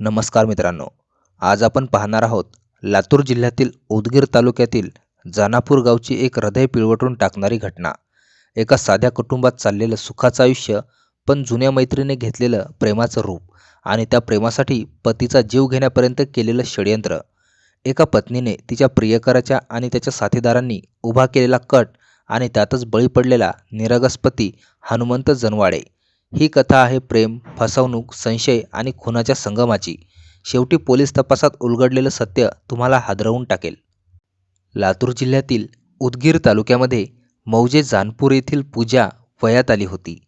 नमस्कार मित्रांनो. आज आपण पाहणार आहोत लातूर जिल्ह्यातील उदगीर तालुक्यातील जानापूर गावची एक हृदय पिळवटून टाकणारी घटना. एका साध्या कुटुंबात चाललेलं सुखाचं आयुष्य पण जुन्या मैत्रीने घेतलेलं प्रेमाचं रूप आणि त्या प्रेमासाठी पतीचा जीव घेण्यापर्यंत केलेलं षडयंत्र. एका पत्नीने तिच्या प्रियकराच्या आणि त्याच्या साथीदारांनी उभा केलेला कट आणि त्यातच बळी पडलेला निरागस पती हनुमंत जनवाडे ही कथा आहे प्रेम फसवणूक संशय आणि खुनाच्या संगमाची. शेवटी पोलीस तपासात उलगडलेलं सत्य तुम्हाला हादरवून टाकेल. लातूर जिल्ह्यातील उदगीर तालुक्यामध्ये मौजे जानपूर येथील पूजा वयात आली होती.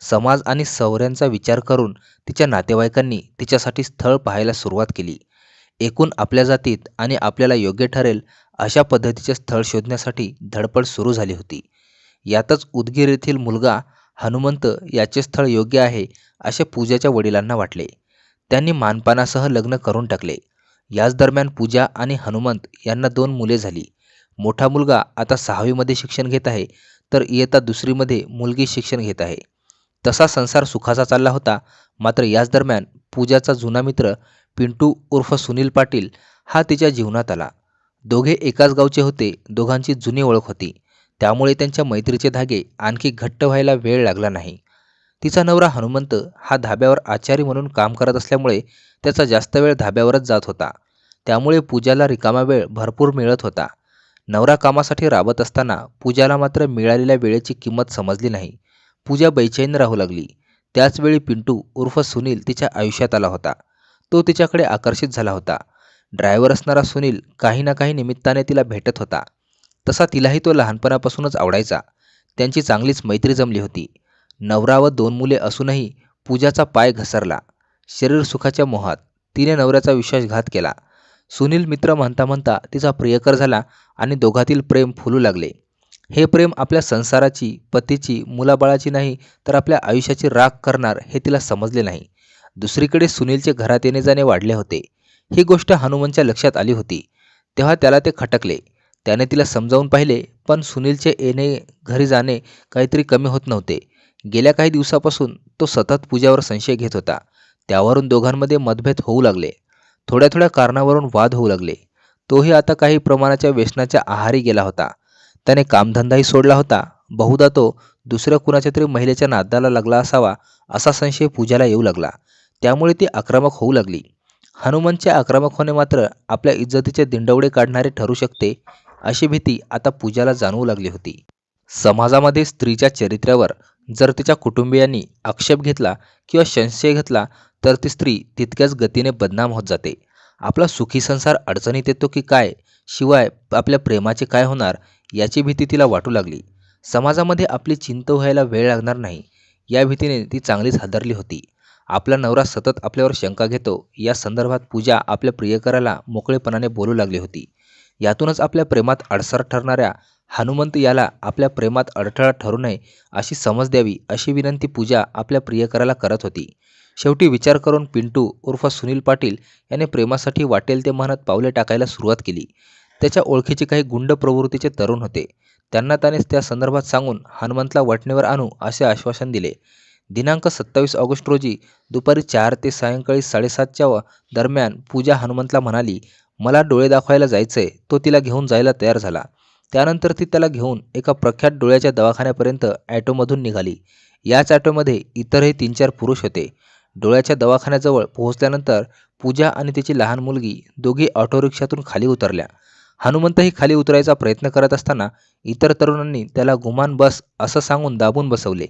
समाज आणि सवऱ्यांचा विचार करून तिच्या नातेवाईकांनी तिच्यासाठी स्थळ पाहायला सुरुवात केली. एकूण आपल्या जातीत आणि आपल्याला योग्य ठरेल अशा पद्धतीचे स्थळ शोधण्यासाठी धडपड सुरू झाली होती. यातच उदगीर येथील मुलगा हनुमंत याचे स्थळ योग्य आहे असे पूजाच्या वडिलांना वाटले. त्यांनी मानपानासह लग्न करून टाकले. याच दरम्यान पूजा आणि हनुमंत यांना दोन मुले झाली. मोठा मुलगा आता सहावीमध्ये शिक्षण घेत आहे तर इयत्ता दुसरीमध्ये मुलगी शिक्षण घेत आहे. तसा संसार सुखाचा चालला होता मात्र याच दरम्यान पूजाचा जुना मित्र पिंटू उर्फ सुनील पाटील हा तिच्या जीवनात आला. दोघे एकाच गावचे होते दोघांची जुनी ओळख होती. त्यामुळे त्यांच्या मैत्रीचे धागे आणखी घट्ट व्हायला वेळ लागला नाही. तिचा नवरा हनुमंत हा धाब्यावर आचारी म्हणून काम करत असल्यामुळे त्याचा जास्त वेळ धाब्यावरच जात होता. त्यामुळे पूजाला रिकामा वेळ भरपूर मिळत होता. नवरा कामासाठी राबत असताना पूजाला मात्र मिळालेल्या वेळेची किंमत समजली नाही. पूजा बैचैन राहू लागली. त्याचवेळी पिंटू उर्फ सुनील तिच्या आयुष्यात आला होता. तो तिच्याकडे आकर्षित झाला होता. ड्रायव्हर असणारा सुनील काही ना काही निमित्ताने तिला भेटत होता. तसा तिलाही तो लहानपणापासूनच आवडायचा. त्यांची चांगलीच मैत्री जमली होती. नवरा व दोन मुले असूनही पूजाचा पाय घसरला. शरीर सुखाच्या मोहात तिने नवऱ्याचा विश्वासघात केला. सुनील मित्र म्हणता म्हणता तिचा प्रियकर झाला आणि दोघातील प्रेम फुलू लागले. हे प्रेम आपल्या संसाराची पतीची मुलाबाळाची नाही तर आपल्या आयुष्याची राख करणार हे तिला समजले नाही. दुसरीकडे सुनीलचे घरात येणे जाणे वाढले होते. ही गोष्ट हनुमानच्या लक्षात आली होती. तेव्हा त्याला ते खटकले. त्याने तिला समजावून पाहिले पण सुनीलचे येणे घरी जाणे काहीतरी कमी होत नव्हते. गेल्या काही दिवसापासून तो सतत पूजावर संशय घेत होता. त्यावरून दोघांमध्ये मतभेद होऊ लागले. थोड्या थोड्या कारणावरून वाद होऊ लागले. तोही आता काही प्रमाणाच्या व्यसनाच्या आहारी गेला होता. त्याने कामधंदाही सोडला होता. बहुधा तो दुसऱ्या कुणाच्या तरी महिलेच्या नादाला लागला असावा असा संशय पूजाला येऊ लागला. त्यामुळे ती आक्रमक होऊ लागली. हनुमानचे आक्रमक होणे मात्र आपल्या इज्जतीचे दिंडवडे काढणारे ठरू शकते अशी भीती आता पूजाला जाणवू लागली होती. समाजामध्ये स्त्रीच्या चरित्र्यावर जर तिच्या कुटुंबियांनी आक्षेप घेतला किंवा संशय घेतला तर ती स्त्री तितक्याच गतीने बदनाम होत जाते. आपला सुखी संसार अडचणीत येतो की काय शिवाय आपल्या प्रेमाचे काय होणार याची भीती तिला वाटू लागली. समाजामध्ये आपली चिंता व्हायला वेळ लागणार नाही. या भीतीने ती चांगलीच हादरली होती. आपला नवरा सतत आपल्यावर शंका घेतो. या संदर्भात पूजा आपल्या प्रियकराला मोकळेपणाने बोलू लागली होती. यातूनच आपल्या प्रेमात अडसर ठरणाऱ्या हनुमंत याला आपल्या प्रेमात अडथळा ठरू नये अशी समज द्यावी अशी विनंती पूजा आपल्या प्रियकराला करत होती. शेवटी विचार करून पिंटू उर्फ सुनील पाटील याने प्रेमासाठी वाटेल ते म्हणत पावले टाकायला सुरुवात केली. त्याच्या ओळखीचे काही गुंड प्रवृत्तीचे तरुण होते. त्यांना त्याने त्या संदर्भात सांगून हनुमंतला वटणेवर आणू असे आश्वासन दिले. दिनांक सत्तावीस ऑगस्ट रोजी दुपारी चार ते सायंकाळी साडेसातच्या दरम्यान पूजा हनुमंतला म्हणाली मला डोळे दाखवायला जायचंय. तो तिला घेऊन जायला तयार झाला. त्यानंतर ती त्याला घेऊन एका प्रख्यात डोळ्याच्या दवाखान्यापर्यंत ॲटोमधून निघाली. याच ॲटोमध्ये इतरही तीन चार पुरुष होते. डोळ्याच्या दवाखान्याजवळ पोहोचल्यानंतर पूजा आणि तिची लहान मुलगी दोघी ऑटो रिक्षातून खाली उतरल्या. हनुमंतही खाली उतरायचा प्रयत्न करत असताना इतर तरुणांनी त्याला गुमान बस असं सांगून दाबून बसवले.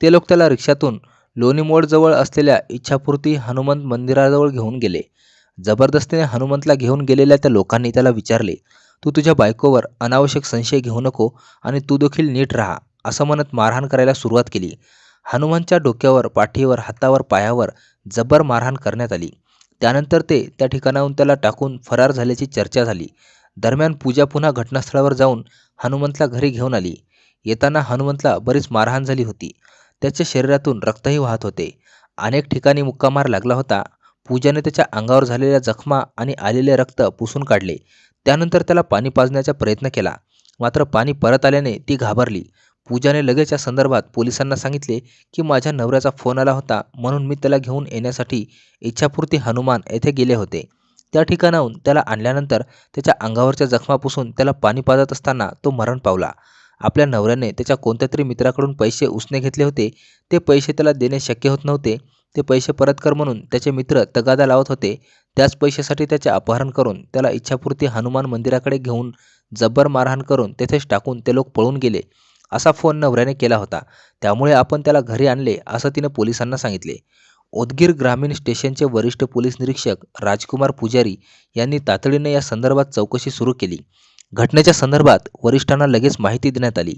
ते लोक त्याला रिक्षातून लोणी मोडजवळ असलेल्या इच्छापूर्ती हनुमंत मंदिराजवळ घेऊन गेले. जबरदस्तीने हनुमंतला घेऊन गेलेल्या त्या लोकांनी त्याला विचारले तू तुझ्या बायकोवर अनावश्यक संशय घेऊ नको आणि तू देखील नीट राहा असं म्हणत मारहाण करायला सुरुवात केली. हनुमानच्या डोक्यावर पाठीवर हातावर पायावर जबर मारहाण करण्यात आली. त्यानंतर ते त्या ठिकाणाहून त्याला टाकून फरार झाल्याची चर्चा झाली. दरम्यान पूजा पुन्हा घटनास्थळावर जाऊन हनुमंतला घरी घेऊन आली. येताना हनुमंतला बरीच मारहाण झाली होती. त्याच्या शरीरातून रक्तही वाहत होते. अनेक ठिकाणी मुक्कामार लागला होता. पूजाने त्याच्या अंगावर झालेल्या जखमा आणि आलेले रक्त पुसून काढले. त्यानंतर त्याला पाणी पाजण्याचा प्रयत्न केला. मात्र पाणी परत आल्याने ती घाबरली. पूजाने लगेच या संदर्भात पोलिसांना सांगितले की माझ्या नवऱ्याचा फोन आला होता म्हणून मी त्याला घेऊन येण्यासाठी इच्छापूर्ती हनुमान येथे गेले होते. त्या ठिकाणाहून त्याला आणल्यानंतर त्याच्या अंगावरच्या जखमा पुसून त्याला पाणी पाजत असताना तो मरण पावला. आपल्या नवऱ्याने त्याच्या कोणत्या तरी मित्राकडून पैसे उसने घेतले होते ते पैसे त्याला देणे शक्य होत नव्हते. ते पैसे परत कर म्हणून त्याचे मित्र तगादा लावत होते. त्याच पैशासाठी त्याचे अपहरण करून त्याला इच्छापूर्ती हनुमान मंदिराकडे घेऊन जब्बर मारहाण करून तेथेच टाकून ते लोक पळून गेले. असा फोन नवऱ्याने केला होता. त्यामुळे आपण त्याला घरी आणले असं तिने पोलिसांना सांगितले. उदगीर ग्रामीण स्टेशनचे वरिष्ठ पोलीस निरीक्षक राजकुमार पुजारी यांनी तातडीने या संदर्भात चौकशी सुरू केली. घटनेच्या संदर्भात वरिष्ठांना लगेच माहिती देण्यात आली.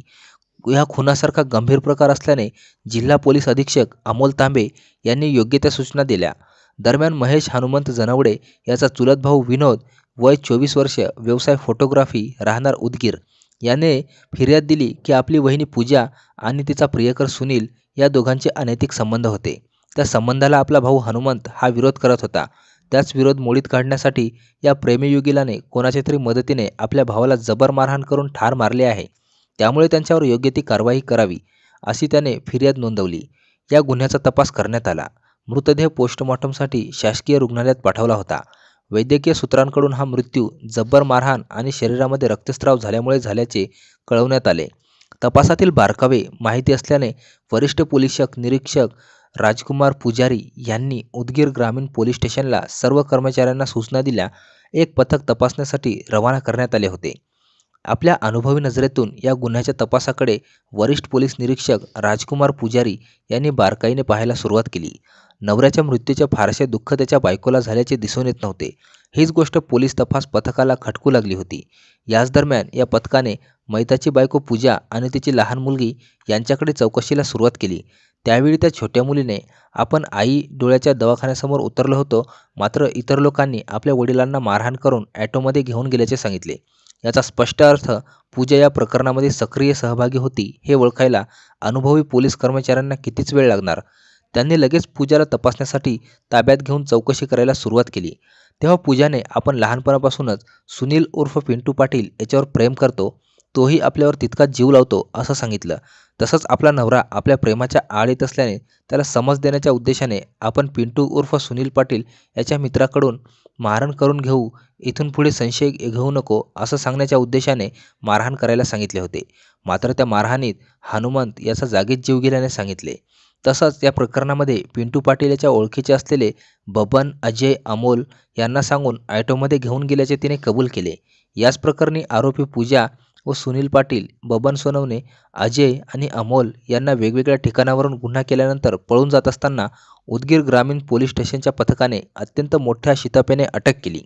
या खुनासारखा गंभीर प्रकार असल्याने जिल्हा पोलीस अधीक्षक अमोल तांबे यांनी योग्य त्या सूचना दिल्या. दरम्यान महेश हनुमंत जनवडे याचा चुलत भाऊ विनोद वय चोवीस वर्ष व्यवसाय फोटोग्राफी राहणार उदगीर. याने फिर्याद दिली की आपली वहिनी पूजा आणि तिचा प्रियकर सुनील या दोघांचे अनैतिक संबंध होते. त्या संबंधाला आपला भाऊ हनुमंत हा विरोध करत होता. त्याच विरोध मोडीत काढण्यासाठी या प्रेमीयुगीलाने कोणाच्या तरी मदतीने आपल्या भावाला जबर मारहाण करून ठार मारले आहे. त्यामुळे त्यांच्यावर योग्य ती कारवाई करावी अशी त्याने फिर्याद नोंदवली. या गुन्ह्याचा तपास करण्यात आला. मृतदेह पोस्टमॉर्टमसाठी शासकीय रुग्णालयात पाठवला होता. वैद्यकीय सूत्रांकडून हा मृत्यू जब्बर मारहाण आणि शरीरामध्ये रक्तस्राव झाल्यामुळे झाल्याचे कळवण्यात आले. तपासातील बारकावे माहिती असल्याने वरिष्ठ पोलिसक निरीक्षक राजकुमार पुजारी यांनी उदगीर ग्रामीण पोलीस स्टेशनला सर्व कर्मचाऱ्यांना सूचना दिल्या. एक पथक तपासण्यासाठी रवाना करण्यात आले होते. आपल्या अनुभवी नजरेतून या गुन्ह्याच्या तपासाकडे वरिष्ठ पोलीस निरीक्षक राजकुमार पुजारी यांनी बारकाईने पाहायला सुरुवात केली. नवऱ्याच्या मृत्यूचे फारसे दुःख त्याच्या बायकोला झाल्याचे दिसून येत नव्हते. हीच गोष्ट पोलीस तपास पथकाला खटकू लागली होती. याच दरम्यान या पथकाने मैताची बायको पूजा आणि तिची लहान मुलगी यांच्याकडे चौकशीला सुरुवात केली. त्यावेळी त्या छोट्या मुलीने आपण आई डोळ्याच्या दवाखान्यासमोर उतरलो होतो मात्र इतर लोकांनी आपल्या वडिलांना मारहाण करून ॲटोमध्ये घेऊन गेल्याचे सांगितले. याचा स्पष्ट अर्थ पूजा या प्रकरणामध्ये सक्रिय सहभागी होती हे ओळखायला अनुभवी पोलीस कर्मचाऱ्यांना कितीच वेळ लागणार? त्यांनी लगेच पूजाला तपासण्यासाठी ताब्यात घेऊन चौकशी करायला सुरुवात केली. तेव्हा पूजाने आपण लहानपणापासूनच सुनील उर्फ पिंटू पाटील याच्यावर प्रेम करतो तोही आपल्यावर तितकाच जीव लावतो असं सांगितलं. तसंच आपला नवरा आपल्या प्रेमाच्या आळ येत असल्याने त्याला समज देण्याच्या उद्देशाने आपण पिंटू उर्फ सुनील पाटील याच्या मित्राकडून मारहाण करून घेऊ इथून पुढे संशय घेऊ नको असं सांगण्याच्या उद्देशाने मारहाण करायला सांगितले होते. मात्र त्या मारहाणीत हनुमंत याचा जागीच जीव गेल्याने सांगितले. तसंच या प्रकरणामध्ये पिंटू पाटील याच्या ओळखीचे असलेले बबन अजय अमोल यांना सांगून ॲटोमध्ये घेऊन गेल्याचे तिने कबूल केले. याच प्रकरणी आरोपी पूजा व सुनील पाटील बबन सोनवणे अजय आणि अमोल यांना वेगवेगळ्या ठिकाणावरून गुन्हा केल्यानंतर पळून जात असताना उदगीर ग्रामीण पोलीस स्टेशनच्या पथकाने अत्यंत मोठ्या शितापेने अटक केली.